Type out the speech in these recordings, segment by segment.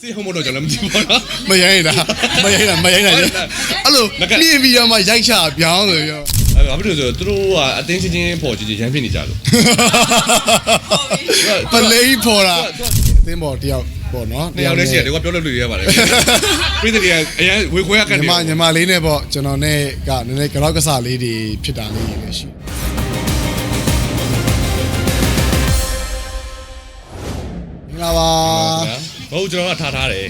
စေဟုတ်မလို့ကျွန်တော်လည်းမကြည့်ပါတော့မရိုင်းတာမရိုင်းတာမရိုင်းတာအဲ့လိုငကမြင်ပြီးတော့မှရိုက်ချပြောင်းဆိုပြောအဲ့ဘာဖြစ်လို့လဲဆိုတော့သူတို့ကအတင်းချင်းချင်းပေါ်ကြည့်ကြည့်ရမ်းဖြစ်နေကြလို့ပလေးပေါ်တာအသင်းပေါ်တယောက်ပေါ့နော်နှစ်ယောက်လေးရှိတယ်ဒီကပြောလို့လို့ရပါတယ်ပြည်သူတွေကအရင်ဝေခွဲရကတ်ညီနေမညီမလေးနဲ့ပေါ့ကျွန်တော်နဲ့ကနည်းနည်းကြောက်ကစားလေးတွေဖြစ်တာလေးတွေလည်းရှိမင်္ဂလာပါ ဟုတ်ကျွန်တော်ကထားထားတယ်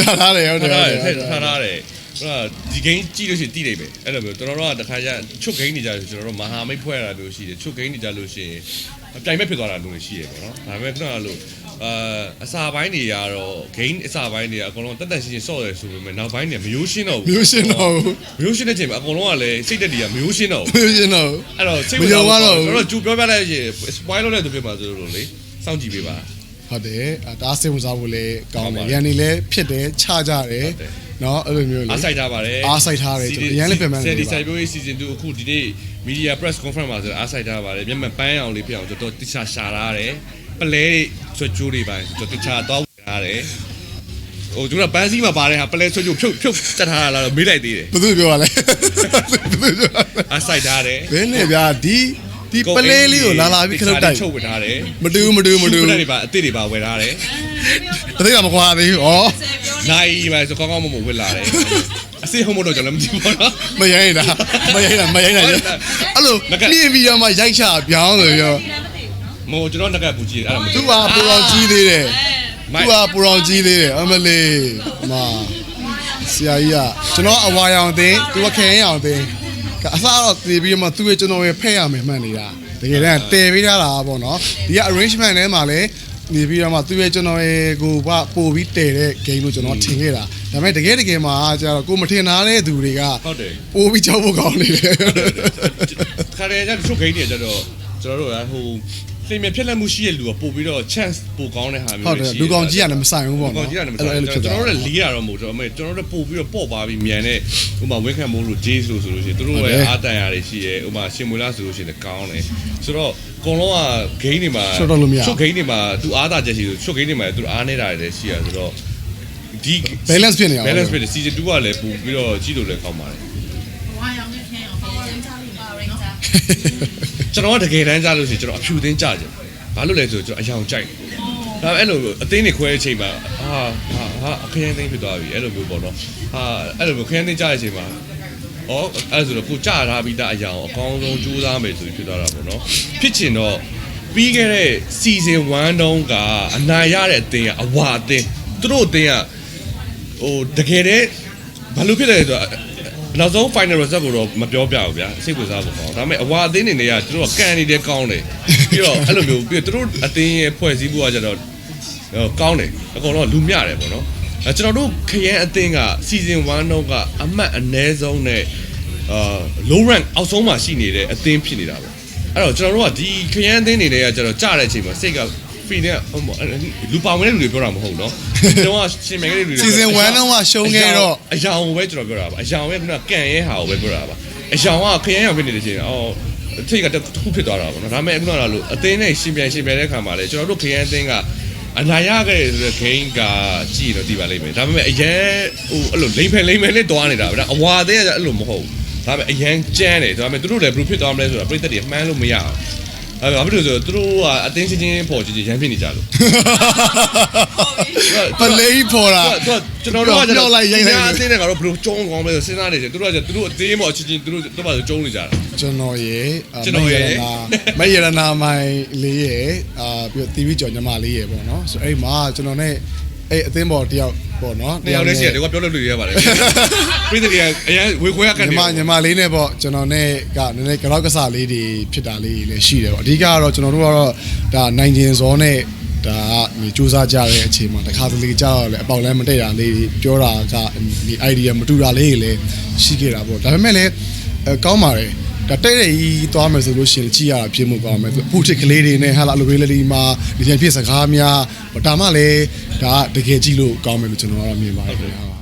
ထားထားတယ်ဟုတ်တယ်ထားဟုတ်ထားတတယ်ယ်ထားထားတယ်ဟိုဒီ game ကြည့်လို့ရှိရင်တိတယ်ပဲအဲ့လိုမျိုးကျွန်တော်တို့ကတခါကျချုပ် game နေကြလို့ကျွန်တော်တို့မဟာမိတ်ဖွဲ့ရတာမျိုးရှိတယ်ချုပ် game နေကြလို့ရှိရင်တိုင်မဲ့ဖြစ်သွားတာမျိုးရှိတယ်ပေါ့နော်ဒါပေမဲ့ခုနကလို့အာအစာပိုင်းတွေကတော့ game အစာပိုင်းတွေကအကုန်လုံးတက်တက်ရှင်းရှင်းဆော့တယ်ဆိုပေမဲ့နောက်ပိုင်းတွေမရိုးရှင်းတော့ဘူးမျိုးရှင်းတော့ဘူးမရိုးရှင်းတဲ့ချိန်မှာအကုန်လုံးကလည်းစိတ်တက်တွေကမရိုးရှင်းတော့ဘူးမျိုးရှင်းတော့ဘူးအဲ့တော့စိတ်မယုံရတော့ဘူးကျွန်တော်ကျူပြောပြလိုက်ရင် spoil လုပ်တဲ့သူဖြစ်မှာဆိုလို့လေစောင့်ကြည့်ပေးပါ ဟုတ်တယ်ဒါစိတ်ဝင်စားဖို့လည်းကောင်းတယ်ရန်နေလည်းဖြစ်တယ်ခြားကြတယ်နော်အဲ့လိုမျိုးလေအားဆိုင်ထားပါတယ်အားဆိုင်ထားတယ်ကျွန်တော်အရင်လည်းပြန်မှန်းတယ်ဆယ်ဒီဆိုင်ပြိုးရေးစီစဉ်သူအခုဒီနေ့ media press conference မှာဆိုအားဆိုင်ထားပါတယ်မျက်မှန်ပန်းအောင်လေးဖြစ်အောင်ကျွန်တော်တိချာရှာလာတယ်ပလဲတွေဆွကျိုးတွေပါကျွန်တော်တိချာတော့ထားတယ်ဟိုကျွန်တော်ပန်းစီမှာပါတယ်ဟာပလဲဆွကျိုးဖြုတ်ဖြုတ်တက်ထားတာလားမေးလိုက်သေးတယ်ဘယ်သူပြောရလဲဘယ်သူပြောရလဲအားဆိုင်ထားတယ်ဘယ်နဲ့ဗျာဒီ ဒီပလေးလေးကိုလာလာပြီးခလုတ်တိုက်ချုပ်ဝတ်ထားတယ်မတူမတူမတူရှူပလက်တွေပါအစ်စ်တွေပါဝယ်ထားတယ်တသိကမကွာသေးဘူးဩနိုင်ပါဆိုကောင်းကောင်းမမဝတ်လာတယ်အစစ်ဟုတ်မလို့ကျွန်တော်လည်းမကြည့်ပါတော့မရိုင်းတာမရိုင်းတာမရိုင်းတာအဲ့လိုငကမြင်ပြီးတော့မှရိုက်ချပြောင်းဆိုပြောမဟုတ်ကျွန်တော်ငကပူကြည့်အဲ့ဒါမသူကပူတော်ကြီးသေးတယ်မိုသူက်ကပူတော်ကြီးသေးတယ်အမလေးမာဆရာကြီးကကျွန်တော်အဝါရောင်သိန်းသူကခဲရင်အောင်သိန်း အစားတော့တည်ပြီးတော့မှသူ့ရဲ့ကျွန်တော်ရဲ့ဖက်ရမယ်မှန်နေတာတကယ်တမ်းတည်ပေးထားတာပေါ့နော်ဒီက arrangement ထဲမှာလည်းနေပြီးတော့မှသူ့ရဲ့ကျွန်တော်ရဲ့ကိုကပို့ပြီးတည်တဲ့ game လို့ကျွန်တော်ထင်ခဲ့တာဒါပေမဲ့တကယ်တကယ်မှာကျတော့ကိုမထင်ထားတဲ့သူတွေကဟုတ်တယ်ပို့ပြီးကြောက်ဖို့ကောင်းနေတယ်ခါရဲကျချုပ်ခိန်းနေကြတော့ကျွန်တော်တို့ကဟို လိမ်မြဖြစ်လက်မှုရှိတဲ့လူကပို့ပြီးတော့ chance ပို့ကောင်းတဲ့ဟာမျိုးဟုတ်တယ်လူကောင်ကြီးကလည်းမဆိုင်ဘူးလူပေါ့ကောနော်င်ကြီးကလည်းမအဲ့ဆိုင်လိုကျွန်ဖြစ်တော်သွားတို့လည်းလေးရတော့မဟုတ်တော့အမေကျွန်တော်တို့ပို့ပြီးတော့ပေါ့ပါပြီးမြန်တဲ့ဥမာဝင်းခံမိုးလို့ Jays လို့ဆိုလို့ရှိရင်တို့ရဲ့အာတန်ရာတွေရှိရဲဥမာရှင်မွေလာဆိုလို့ရှိရင်ကောင်းတယ်ဆိုတော့အကုန်လုံးက game တွေမှာချုပ် game တွေမှာသူအားတာချက်ရှိဆိုချုပ် game တွေမှာသူအားနေတာတွေလည်းရှိရဆိုတော့ဒီ balance ဖြစ်နေအောင် balance ဖြစ်တယ် season 2ကလည်းပို့ပြီးတော့ကြည့်လို့လည်းကောင်းပါတယ် ကျွန်တော်ကတကယ်တမ်းကြားလို့ရှိရင်ကျွန်တော်အဖြူသင်းကြကြတယ်ဘာလို့လဲဆိုတော့ကျွန်တော်အယောင်ကြိုက်တယ်ဒါပေမဲ့အဲ့လိုအသင်းတွေခွဲတဲ့အချိန်မှာဟာဟာဟာအခရင်သိမ်းဖြစ်သွားပြီအဲ့လိုမျိုးပေါ့နော်ဟာအဲ့လိုမျိုးခရင်သိမ်းကြတဲ့အချိန်မှာဩအဲ့ဆိုတော့ကိုကြာထားပြီးသားအယောင်အကောင်းဆုံးကြိုးစားမယ်ဆိုပြီးဖြစ်သွားတာပေါ့နော်ဖြစ်ချင်တော့ပြီးခဲ့တဲ့ season 1တုန်းကအနိုင်ရတဲ့အသင်းကအဝါအသင်းသူတို့အသင်းကဟိုတကယ်တည်းဘာလို့ဖြစ်လဲဆိုတော့ နောက်ဆုံး final result ကိုတော့မပြောပြဘူးဗျာစိတ်ဝင်စားဖို့ပေါ့ဒါပေမဲ့အဝါအသင်းနေနေကသူတို့ကကန်နေတယ်ကောင်းတယ်ပြီးတော့အဲ့လိုမျိုးပြီးတော့သူတို့အသင်းရဲ့ဖွဲ့စည်းမှုကကြတော့ဟိုကောင်းတယ်အကုန်လုံးလူမျှတယ်ပေါ့နော်အဲကျွန်တော်တို့ခရမ်းအသင်းက season 1တော့ကအမှတ်အနည်းဆုံးနဲ့အာ low rank အောက်ဆုံးမှာရှိနေတဲ့အသင်းဖြစ်နေတာပေါ့အဲ့တော့ကျွန်တော်တို့ကဒီခရမ်းအသင်းနေတွေကကျတော့ကြားတဲ့အချိန်မှာစိတ်က free နဲ့ဟိုမလူပါဝင်တဲ့လူတွေပြောတာမဟုတ်နော်ကျွန်တော်ကရှင်မယ်ကလေးလူတွေ season 1တုန်းကရှုံးခဲ့တော့အယောင်ကိုပဲကျွန်တော်ပြောတာပါအယောင်ရဲ့ခုနကန်ရဲဟာကိုပဲပြောတာပါအယောင်ကခရမ်းရောင်ဖြစ်နေတဲ့အချိန်အော်ထိတ်ကတစ်ခုဖြစ်သွားတာပေါ့နော်ဒါပေမဲ့အခုနကလို့အသင်းနဲ့ရှင်ပြန်ရှင်ပြန်တဲ့ခါမှာလေကျွန်တော်တို့ခရမ်းအသင်းကအနာရခဲ့တဲ့ဆိုတဲ့ game ကကြည့်တော့ဒီပါလိမ့်မယ်ဒါပေမဲ့အရန်ဟိုအဲ့လိုလိမ့်ဖယ်လိမ့်မယ်လေးတွားနေတာဗျာအဝါအသင်းကအဲ့လိုမဟုတ်ဘူးဒါပေမဲ့အရန်ကြမ်းတယ်ဒါပေမဲ့သူတို့လည်းဘယ်လိုဖြစ်သွားမလဲဆိုတာပြိတ္တတွေမှန်းလို့မရအောင် အဲ့ဘာဖြစ်လို့ဆိုတော့သူတို့ကအတင်းချင်းချင်းပေါ်ကြည့်ကြည့်ရမ်းဖြစ်နေကြလို့ပလေးပေါ်တာသူကကျွန်တော်တို့ကပြောလိုက်ရိုက်လိုက်အတင်းနဲ့ကတော့ဘယ်လိုကျုံးကောင်းလဲဆိုစဉ်းစားနေတယ်သူတို့ကသူတို့အသေးမော်ချင်းချင်းသူတို့တော့ပါကျုံးနေကြတာကျွန်တော်ရေအာကျွန်တော်ရေမယရနာမိုင်လေးရေအာပြီးတော့တီဗီကြော်ညီမလေးရေပေါ့နော်ဆိုအဲ့မှာကျွန်တော်နဲ့ အဲ့အသင်းပေါ်တယောက်ပေါ့နော်နှစ်ယောက်လေးရှိတယ်ဒီကပြောလို့လို့ရပါတယ်ပြည်သူတွေကအရင်ဝေခွဲရကန်ညီနေမညီမလေးနဲ့ပေါ့ကျွန်တော်နဲ့ကနည်းနည်းကြောက်ကစားလေးတွေဖြစ်တာလေးတွေလည်းရှိတယ်ပေါ့အဓိကကတော့ကျွန်တော်တို့ကတော့ဒါနိုင်ကျင်စောနဲ့ဒါကစူးစမ်းကြတဲ့အချိန်မှာတခါတလေကြာတော့လေအပေါက်လမ်းမတက်တာလေးတွေပြောတာကဒီ idea မတူတာလေးတွေလည်းရှိခဲ့တာပေါ့ဒါပေမဲ့လည်းအဲကောင်းပါတယ် ဒါတဲ့တဲ့ကြီးသွားမယ်ဆိုလို့ရှိရင်ကြည့်ရတာဖြစ်မှုကောင်းမယ်သူအခုထစ်ကလေးတွေနဲ့ဟာလာလိုလေးလေးမှာဒီပြန်ဖြစ်စကားများဒါမှလည်းဒါကတကယ်ကြည့်လို့ကောင်းမယ်လို့ကျွန်တော်ကတော့မြင်ပါတယ်ခင်ဗျာ